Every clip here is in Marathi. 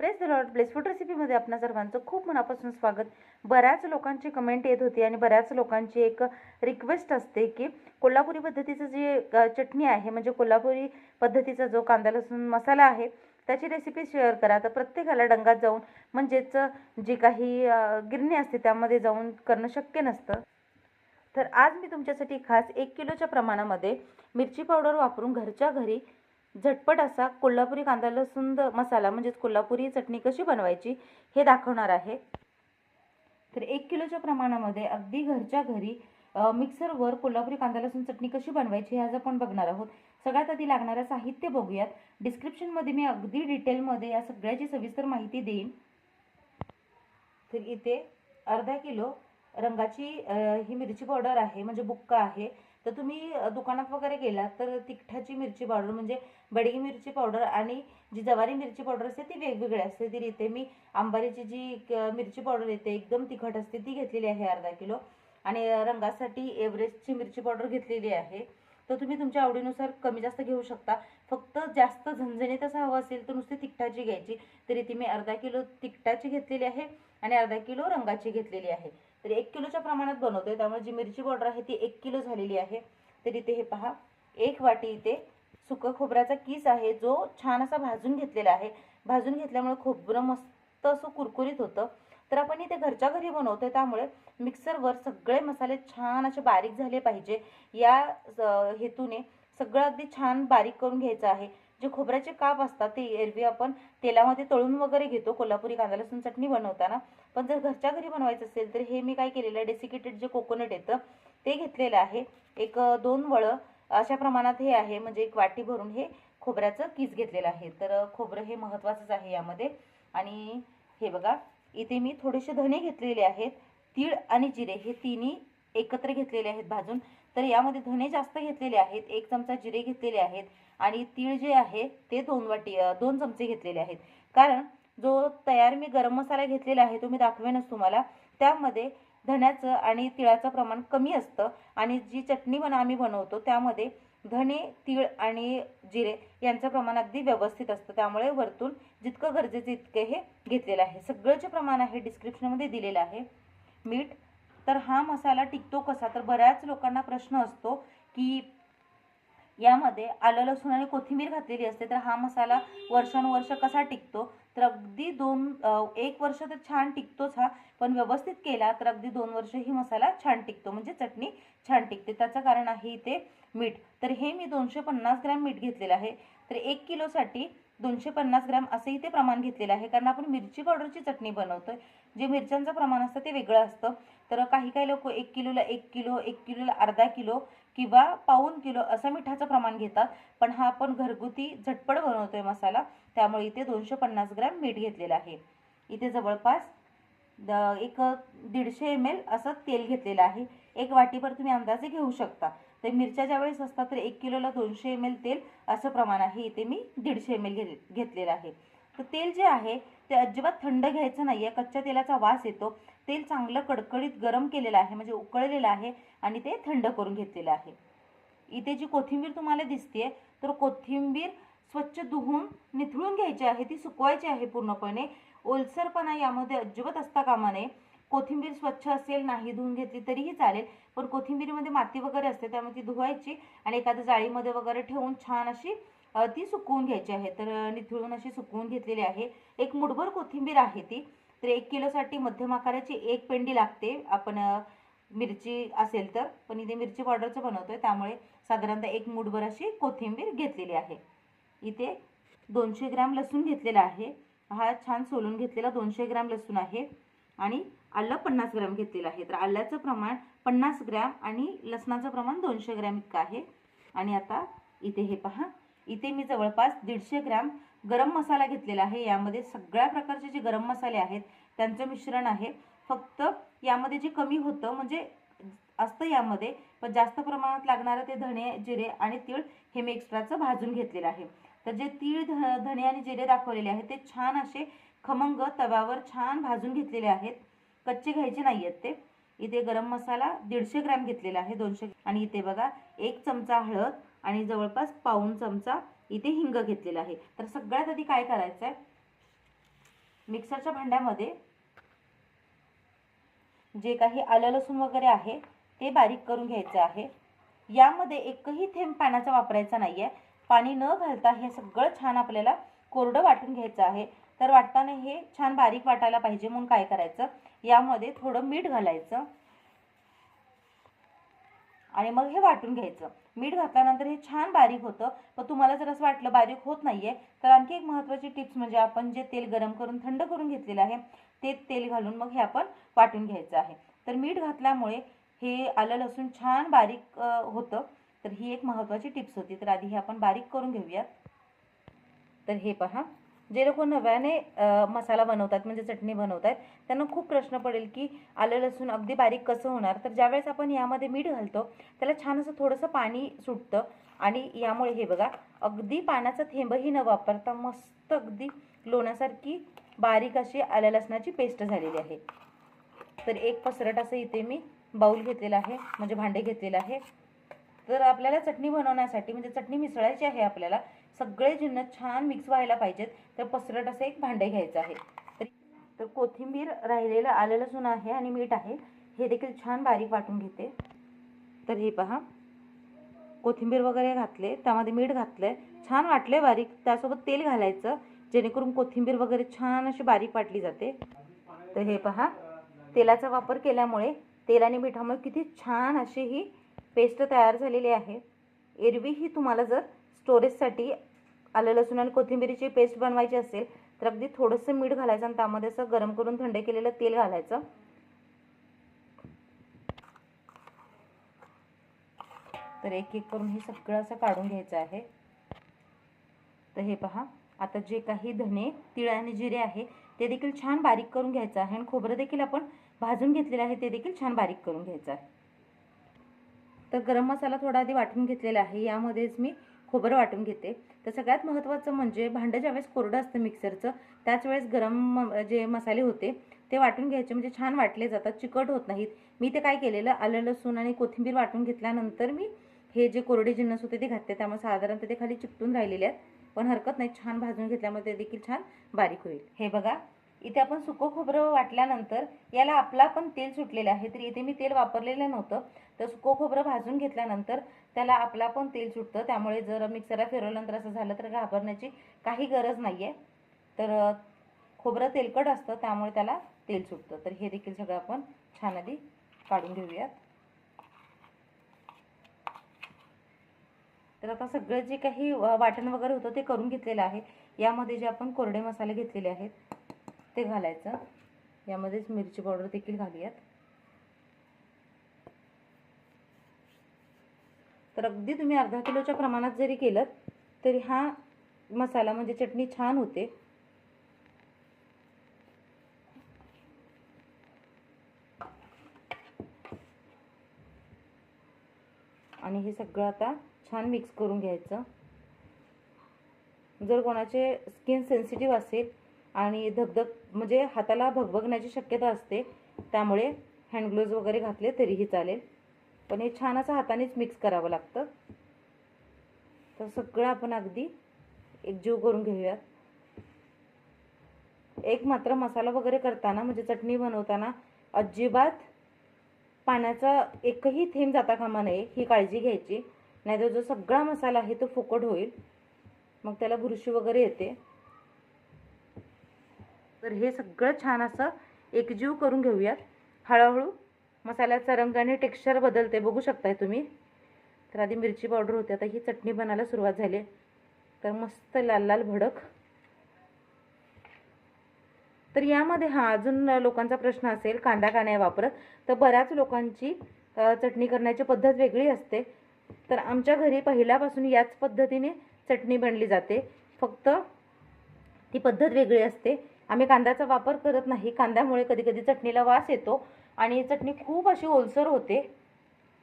Press the lord place food रेसिपीमध्ये आपणा सर्वांचं खूप मनापासून स्वागत. बऱ्याच लोकांची कमेंट येत होती आणि बऱ्याच लोकांची एक रिक्वेस्ट असते की कोल्हापुरी पद्धतीचं जे चटणी आहे म्हणजे कोल्हापुरी पद्धतीचा जो कांदा लसूण मसाला आहे त्याची रेसिपी शेअर करा. तर प्रत्येकाला डंगात जाऊन म्हणजेच जी काही गिरणी असते त्यामध्ये जाऊन करणं शक्य नसतं. तर आज मी तुमच्यासाठी खास एक किलोच्या प्रमाणामध्ये मिरची पावडर वापरून घरच्या घरी झटपट असा कोल्हापुरी कांदा लसूण द- मसाला म्हणजेच कोल्हापुरी चटणी कशी बनवायची हे दाखवणार आहे. तर एक किलोच्या प्रमाणामध्ये अगदी घरच्या घरी मिक्सरवर कोल्हापुरी कांदा लसूण चटणी कशी बनवायची हे आज आपण बघणार आहोत. सगळ्यात आधी लागणारं साहित्य बघूयात. डिस्क्रिप्शनमध्ये मी अगदी डिटेलमध्ये या सगळ्याची सविस्तर माहिती देईन. तर इथे अर्धा किलो रंगाची ही मिरची पावडर आहे म्हणजे बुक्का आहे. तर तुम्ही दुकानात वगैरे गेलात तर तिखटाची मिरची पावडर म्हणजे बडगी मिरची पावडर आणि जी जवारी मिरची पावडर असते ती वेगवेगळी असते. ती इथे मी. आंबारीची जी क- मिरची पावडर येते एकदम तिखट असते ती घेतलेली आहे अर्धा किलो. आणि रंगासाठी एव्हरेस्टची मिरची पावडर घेतलेली आहे. तर तुम्ही तुमच्या आवडीनुसार कमी जास्त घेऊ शकता. फक्त जास्त झणझणीत असं हवं असेल तर नुसती तिखटाची घ्यायची. तरी ती मी अर्धा किलो तिखटाची घेतलेली आहे आणि अर्धा किलो रंगाची घेतलेली आहे. तर एक किलोच्या प्रमाणात बनवतोय. त्यामुळे जी मिरची पावडर आहे ती एक किलो झालेली आहे. तर इथे हे पहा. एक वाटी इथे सुकं खोबऱ्याचा किस आहे. जो छान असा भाजून घेतलेला आहे. भाजून घेतल्यामुळे खोबरं मस्त असं कुरकुरीत होतं. तर आपण इथे घरच्या घरी बनवतोय. त्यामुळे मिक्सरवर सगळे मसाले छान असे बारीक झाले पाहिजे. या हेतूने सगळं अगदी छान बारीक करून घ्यायचं आहे. जे खोबऱ्याचे काप असतात ते एरवी आपण तेलामध्ये तळून वगैरे घेतो. कोल्हापुरी कांदा लसूण चटणी बनवताना. पण जर घरच्या घरी बनवायचं असेल तर हे मी काय केलेलं आहे डेसिकेटेड जे कोकोनट येतं ते घेतलेलं आहे. एक दोन वळं अशा प्रमाणात हे आहे. म्हणजे एक वाटी भरून हे खोबऱ्याचं किस घेतलेलं आहे. तर खोबरं हे महत्त्वाचंच आहे यामध्ये. आणि हे बघा इथे मी थोडेसे धने घेतलेले आहेत. तीळ आणि जिरे हे तिन्ही एकत्र घेतलेले आहेत भाजून. तर यामध्ये धने जास्त घेतलेले आहेत एक चमचा जिरे घेतलेले आहेत आणि तीळ जे आहे ते दोन वाटी दोन चमचे घेतलेले आहेत. कारण जो तयार मी गरम मसाला घेतलेला आहे तो मी दाखवेनच तुम्हाला. त्यामध्ये धण्याचं आणि तिळाचं प्रमाण कमी असतं आणि जी चटणी पण आम्ही बनवतो त्यामध्ये धने तीळ आणि जिरे यांचं प्रमाण अगदी व्यवस्थित असतं. त्यामुळे वरतून जितकं गरजेचं इतकं हे घेतलेलं आहे. सगळं जे प्रमाण आहे डिस्क्रिप्शनमध्ये दिलेलं आहे. मीठ तर हा मसाला टिकतो कसा? तर बऱ्याच लोकांना प्रश्न असतो की यामध्ये आलं लसूण आणि कोथिंबीर घातलेली असते तर हा मसाला वर्षानुवर्ष कसा टिकतो? तर अगदी दोन एक वर्ष तर छान टिकतोच हा पण व्यवस्थित केला तर अगदी दोन वर्ष ही मसाला छान टिकतो म्हणजे चटणी छान टिकते. त्याचं कारण आहे इथे मीठ. तर हे मी दोनशे पन्नास ग्रॅम मीठ घेतलेलं आहे. तर एक किलोसाठी दोनशे पन्नास ग्रॅम असं इथे प्रमाण घेतलेलं आहे कारण आपण मिरची पावडरची चटणी बनवतोय. जे मिरच्यांचं प्रमाण असतं ते वेगळं असतं. तर काही काही लोक एक किलोला एक किलो एक किलोला अर्धा किलो किंवा पाऊन किलो असं मिठाचं प्रमाण घेतात. पण हा आपण घरगुती झटपट बनवतोय मसाला त्यामुळे इथे दोनशे पन्नास ग्रॅम मीठ घेतलेलं आहे. इथे जवळपास द- एक दीडशे एम एल असं तेल घेतलेलं आहे. एक वाटीभर तुम्ही अंदाजे घेऊ शकता. तर मिरच्या ज्यावेळेस असतात तर एक किलोला दोनशे एम एल तेल असं प्रमाण आहे. इथे मी दीडशे एम एल घे घेतलेलं आहे. तर तेल जे आहे ते अजिबात थंड घ्यायचं नाही आहे कच्च्या तेलाचा वास येतो. तेल चांगलं कडकडीत गरम केलेलं आहे म्हणजे उकळलेलं आहे आणि ते थंड करून घेतलेलं आहे. इथे जी कोथिंबीर तुम्हाला दिसते तर कोथिंबीर स्वच्छ धुवून निथळून घ्यायची आहे. ती सुकवायची आहे पूर्णपणे. ओलसरपणा यामध्ये अजिबात असता कामा नये. कोथिंबीर स्वच्छ असेल नाही धुवून घेतली तरीही चालेल. पण कोथिंबीरमध्ये माती वगैरे असते त्यामुळे ती धुवायची आणि एखाद्या जाळीमध्ये वगैरे ठेवून छान अशी ती सुकवून घ्यायची आहे. तर निथळून अशी सुकवून घेतलेली आहे. एक मुठभर कोथिंबीर आहे ती. तर एक किलोसाठी मध्यम आकाराची एक पेंडी लागते. आपण मिरची असेल तर. पण इथे मिरची पावडरचं बनवतो आहे त्यामुळे साधारणतः एक मुठभर अशी कोथिंबीर घेतलेली आहे. इथे दोनशे ग्रॅम लसूण घेतलेला आहे. हा छान सोलून घेतलेला दोनशे ग्रॅम लसूण आहे. आणि आलं पन्नास ग्रॅम घेतलेलं आहे. तर आल्याचं प्रमाण पन्नास ग्रॅम आणि लसणाचं प्रमाण दोनशे ग्रॅम इतकं आहे. आणि आता इथे हे पहा. इथे मी जवळपास दीडशे ग्रॅम गरम मसाला घेतलेला आहे. यामध्ये सगळ्या प्रकारचे जे गरम मसाले आहेत त्यांचं मिश्रण आहे. फक्त यामध्ये जे कमी होतं म्हणजे असतं यामध्ये पण जास्त प्रमाणात लागणारं ते धणे जिरे आणि तीळ हे मी एक्स्ट्राचं भाजून घेतलेलं आहे. तर जे तीळ ध धणे आणि जिरे दाखवलेले आहेत ते छान असे खमंग तव्यावर छान भाजून घेतलेले आहेत. कच्चे घ्यायचे नाही आहेत ते. इथे गरम मसाला दीडशे ग्रॅम घेतलेला आहे दोनशे आणि इथे बघा एक चमचा हळद आणि जवळपास पाऊण चमचा इथे हिंग घेतलेला आहे. तर सगळ्यात आधी काय करायचं आहे मिक्सरच्या भांड्यामध्ये जे काही आलं लसूण वगैरे आहे ते बारीक करून घ्यायचं आहे. यामध्ये एकही थेंब पाण्याचा वापरायचा नाही आहे पाणी न घालता हे सगळं छान आपल्याला कोरडं वाटून घ्यायचं आहे. तर वाटताना हे छान बारीक वाटायला पाहिजे म्हणून काय करायचं? यामध्ये थोडं मीठ घालायचं. आणि मग हे वाटून घ्यायचं. मीठ घातल्यानंतर हे छान बारीक होतं पण तुम्हाला जर असं वाटलं बारीक होत नाही आहे तर आणखी एक महत्त्वाची टिप्स म्हणजे आपण जे तेल गरम करून थंड करून घेतलेलं आहे ते तेल घालून मग हे आपण वाटून घ्यायचं आहे. तर मीठ घातल्यामुळे हे आलं लसूण छान बारीक होतं. तर ही एक महत्त्वाची टिप्स होती. तर आधी हे आपण बारीक करून घेऊयात. तर हे पहा. जे लोक नव्याने मसाला बनवतात म्हणजे चटणी बनवतात त्यांना खूप प्रश्न पडेल की आलं लसूण अगदी बारीक कसं होणार? तर ज्यावेळेस आपण यामध्ये मीठ घालतो त्याला छान असं थोडंसं पाणी सुटतं आणि यामुळे हे बघा अगदी पाण्याचा थेंबही न वापरता मस्त अगदी लोण्यासारखी बारीक अशी आल्या लसणाची पेस्ट झालेली आहे. तर एक पसरट असं इथे मी बाऊल घेतलेला आहे म्हणजे भांडे घेतलेलं आहे. तर आपल्याला चटणी बनवण्यासाठी म्हणजे चटणी मिसळायची आहे आपल्याला सगळे जिन्नस छान मिक्स व्हायला पाहिजेत. तर पसरट असं एक भांडे घ्यायचं आहे. तर तर कोथिंबीर राहिलेलं आलं लसूण आहे आणि मीठ आहे. हे देखील छान बारीक वाटून घेते. तर हे पहा. कोथिंबीर वगैरे घातले त्यामध्ये मीठ घातलंय. छान वाटले बारीक. त्यासोबत तेल घालायचं जेणेकरून कोथिंबीर वगैरे छान अशी बारीक वाटली जाते. तर हे पहा. तेलाचा वापर केल्यामुळे तेल आणि मिठामुळे किती छान अशी ही पेस्ट तयार झालेली आहे. एरवी ही तुम्हाला जर स्टोरेजसाठी आलं लसूण आणि कोथिंबीरीची पेस्ट बनवायची असेल तर अगदी थोडंसं मीठ घालायचं आणि त्यामध्ये असं गरम करून थंड केलेलं तेल घालायचं. तर एक एक करून हे सगळं असं काढून घ्यायचं आहे. तर हे पहा आता जे काही धने तिळ आणि जिरे आहे ते देखील छान बारीक करून घ्यायचं आहे. आणि खोबरं देखील आपण भाजून घेतलेलं आहे ते देखील छान बारीक करून घ्यायचं आहे. तर गरम मसाला थोडा आधी वाटून घेतलेला आहे. यामध्येच मी खोबरं वाटून घेते. तर सगळ्यात महत्त्वाचं म्हणजे भांडं ज्यावेळेस कोरडं असतं मिक्सरचं त्याच वेळेस गरम म- जे मसाले होते ते वाटून घ्यायचे. म्हणजे छान वाटले जातात चिकट होत नाहीत. मी ते काय केलेलं आलं लसूण आणि कोथिंबीर वाटून घेतल्यानंतर मी हे जे कोरडे जिन्नस होते ते घातले. त्यामुळे साधारणतः ते खाली चिकटून राहिलेले आहेत. पण हरकत नाही छान भाजून घेतल्यामुळे ते देखील छान बारीक होईल. हे बघा इथे आपण सुकं खोबरं वाटल्यानंतर याला आपला पण तेल सुटलेलं आहे. तर इथे मी तेल वापरलेलं नव्हतं. तर सुकं खोबरं भाजून घेतल्यानंतर त्याला आपला पण तेल सुटतं. त्यामुळे जर मिक्सरला फिरवल्यानंतर असं झालं तर घाबरण्याची काही गरज नाही आहे तर खोबरं तेलकट असतं. त्यामुळे त्याला तेल सुटतं. तर हे देखील सगळं आपण छान आधी काढून घेऊयात. तर आता सगळं जे काही वाटण वगैरे होतं ते करून घेतलेलं आहे. यामध्ये जे आपण कोरडे मसाले घेतलेले आहेत ते घालायचं. यामध्येच मिरची पावडर देखील घालूयात. तर अगदी तुम्ही अर्धा किलोच्या प्रमाणात जरी केलं तरी हा मसाला म्हणजे चटणी छान होते. आणि हे सगळं आता छान मिक्स करून घ्यायचं. जर कोणाचे स्किन सेन्सिटिव्ह असेल आणि धगधग म्हणजे हाताला भगभगण्याची शक्यता असते. त्यामुळे हँडग्लोव्ज वगैरे घातले तरीही चालेल. पण हे छान असं हातानेच मिक्स करावं लागतं. तर सगळं आपण अगदी एकजीव करून घेऊयात. एक मात्र मसाला वगैरे करताना म्हणजे चटणी बनवताना अजिबात पाण्याचा एकही थेंब जाता कामा नये ही काळजी घ्यायची. नाहीतर जो सगळा मसाला आहे तो फुकट होईल. मग त्याला बुरशी वगैरे येते. तर हे सगळं छान असं एकजीव करून घेऊयात. हळूहळू मसाल्याचा रंग आणि टेक्स्चर बदलते. बघू शकताय तुम्ही. तर आधी मिरची पावडर होती. आता ही चटणी बनायला सुरुवात झाली. तर मस्त लाल लाल भडक. तर यामध्ये हा अजून लोकांचा प्रश्न असेल कांदा काण्या वापरत? तर बऱ्याच लोकांची चटणी करण्याची पद्धत वेगळी असते. तर आमच्या घरी पहिल्यापासून याच पद्धतीने चटणी बनली जाते. फक्त ती पद्धत वेगळी असते. आम्ही कांद्याचा वापर करत नाही. कांद्यामुळे कधी कधी चटणीला वास येतो आणि चटणी खूप अशी ओलसर होते.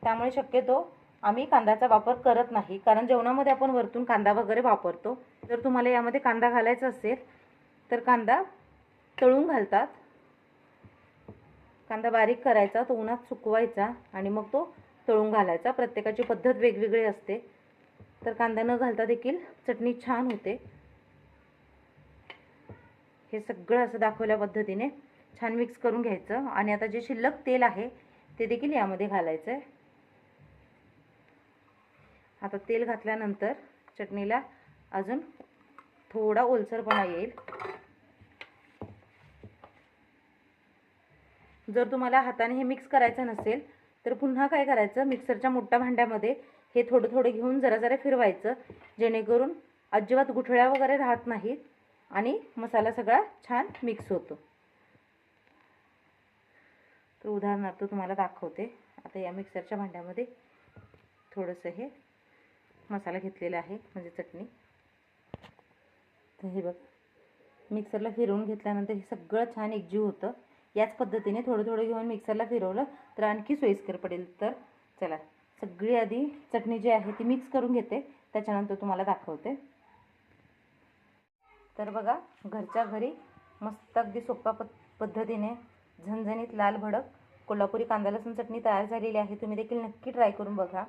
त्यामुळे शक्यतो आम्ही कांद्याचा वापर करत नाही. कारण जेवणामध्ये आपण वरतून कांदा वगैरे वापरतो. जर तुम्हाला यामध्ये कांदा घालायचा असेल तर कांदा तळून घालतात. कांदा बारीक करायचा तो उन्हात सुकवायचा आणि मग तो तळून घालायचा. प्रत्येकाची पद्धत वेगवेगळी असते. तर कांदा न घालता देखील चटणी छान होते. हे सगळं असं दाखवल्या पद्धतीने छान मिक्स करून घ्यायचं. आणि आता जे शिल्लक तेल आहे ते देखील यामध्ये घालायचं आहे आता तेल घातल्यानंतर चटणीला अजून थोडा ओलसरपणा येईल. जर तुम्हाला हाताने हे मिक्स करायचं नसेल तर पुन्हा काय करायचं? मिक्सरच्या मोठ्या भांड्यामध्ये हे थोडं थोडं घेऊन जरा जरा फिरवायचं जेणेकरून अजिबात गुठळ्या वगैरे राहत नाहीत. आणि मसाला सगळा छान मिक्स होतो. तर उदाहरणार्थ तुम्हाला दाखवते. आता या मिक्सरच्या भांड्यामध्ये थोडंसं हे मसाला घेतलेला आहे म्हणजे चटणी. तर हे बघ. मिक्सरला फिरवून घेतल्यानंतर हे सगळं छान एकजीव होतं. याच पद्धतीने थोडं थोडं घेऊन मिक्सरला फिरवलं तर आणखी सोयीस्कर पडेल. तर चला सगळी आधी चटणी जी आहे ती मिक्स करून घेते. त्याच्यानंतर तुम्हाला दाखवते. तर बघा घरच्या घरी मस्त अगदी सोप्या प पद्धतीने झणझणीत लाल भडक कोल्हापुरी कांदा लसूण चटणी तयार झालेली आहे. तुम्ही देखील नक्की ट्राय करून बघा.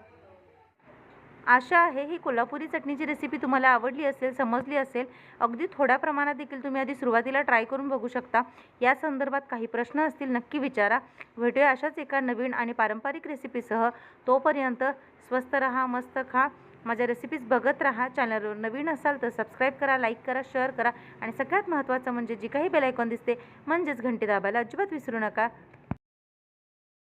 आशा आहे ही कोल्हापुरी चटणीची रेसिपी तुम्हाला आवडली असेल समजली असेल अगदी थोड्या प्रमाणात देखील तुम्ही आधी सुरुवातीला ट्राय करून बघू शकता. या संदर्भात काही प्रश्न असतील नक्की विचारा. भेटूया अशाच एका नवीन आणि पारंपरिक रेसिपीसह तोपर्यंत स्वस्त रहा मस्त खा. माझ्या रेसिपीज बघत राहा. चॅनलवर नवीन असाल तर सबस्क्राईब करा लाईक करा शेअर करा. आणि सगळ्यात महत्त्वाचं म्हणजे जी काही बेलायकॉन दिसते म्हणजेच घंटी दाबायला अजिबात विसरू नका.